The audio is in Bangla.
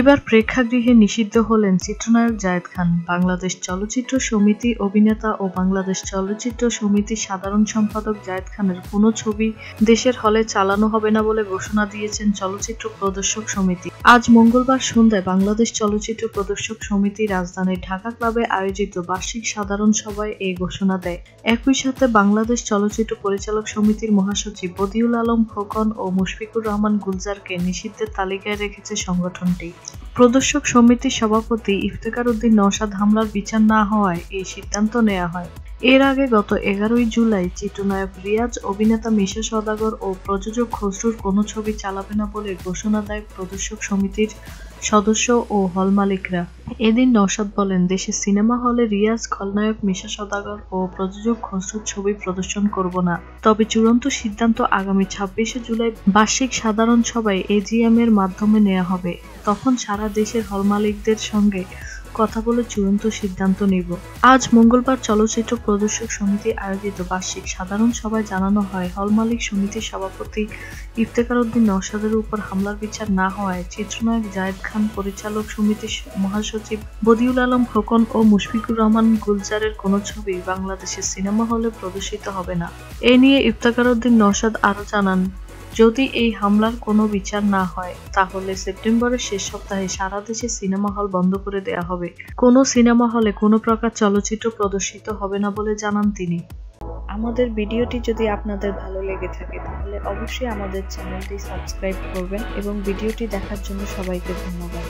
এবার প্রেক্ষাগৃহে নিষিদ্ধ হলেন চিত্রনায়ক জায়েদ খান। বাংলাদেশ চলচ্চিত্র সমিতি অভিনেতা ও বাংলাদেশ চলচ্চিত্র সমিতির সাধারণ সম্পাদক জায়েদ খানের কোনো ছবি দেশের হলে চালানো হবে না বলে ঘোষণা দিয়েছেন চলচ্চিত্র প্রদর্শক সমিতি। আজ মঙ্গলবার সন্ধ্যায় বাংলাদেশ চলচ্চিত্র প্রদর্শক সমিতি রাজধানীর ঢাকা ক্লাবে আয়োজিত বার্ষিক সাধারণ সভায় এই ঘোষণা দেয়। একই সাথে বাংলাদেশ চলচ্চিত্র পরিচালক সমিতির মহাসচিব বদিউল আলম খোকন ও মুশফিকুর রহমান গুলজারকে নিষিদ্ধের তালিকায় রেখেছে সংগঠনটি। প্রদর্শক সমিতির সভাপতি ইফতেখার উদ্দিন নওশাদ হামলার বিচার না হওয়ায় এই সিদ্ধান্ত নেওয়া হয়। এর আগে গত এগারোই জুলাই চিত্রনায়ক রিয়াজ, অভিনেতা মিশা সদাগর ও প্রযোজক খসরুর কোনো ছবি চালাবে না বলে ঘোষণা দেয় প্রদর্শক সমিতির সদস্য ও হল মালিকরা। এদিন নওশাদ বলেন, দেশে সিনেমা হলে রিয়াজ, খলনায়ক মিশা সদাগর ও প্রযোজক খসরুর ছবি প্রদর্শন করব না। তবে চূড়ান্ত সিদ্ধান্ত আগামী ছাব্বিশে জুলাই বার্ষিক সাধারণ সভায় এজিএম এর মাধ্যমে নেওয়া হবে। তখন সারা দেশের হল মালিকদের সঙ্গে কথা বলে চূড়ান্ত সিদ্ধান্ত নেব। আজ মঙ্গলবার চলচ্চিত্র প্রদর্শক সমিতি আয়োজিত বার্ষিক সাধারণ সভায় জানানো হয়, হল মালিক সমিতির সভাপতি ইফতেখার উদ্দিন নওশাদের উপর হামলার বিচার না হওয়ায় চিত্রনায়ক জায়েদ খান, পরিচালক সমিতির মহাসচিব বদিউল আলম খোকন ও মুশফিকুর রহমান গুলজারের কোনো ছবি বাংলাদেশের সিনেমা হলে প্রদর্শিত হবে না। এ নিয়ে ইফতেখার উদ্দিন নওশাদ আরও জানান। যদি এই হামলার কোনো বিচার না হয়, তাহলে সেপ্টেম্বরের শেষ সপ্তাহে সারা দেশে সিনেমা হল বন্ধ করে দেয়া হবে। কোনো সিনেমা হলে কোনো প্রকার চলচ্চিত্র প্রদর্শিত হবে না বলে জানান তিনি। আমাদের ভিডিওটি যদি আপনাদের ভালো লেগে থাকে, তাহলে অবশ্যই আমাদের চ্যানেলটি সাবস্ক্রাইব করবেন এবং ভিডিওটি দেখার জন্য সবাইকে ধন্যবাদ।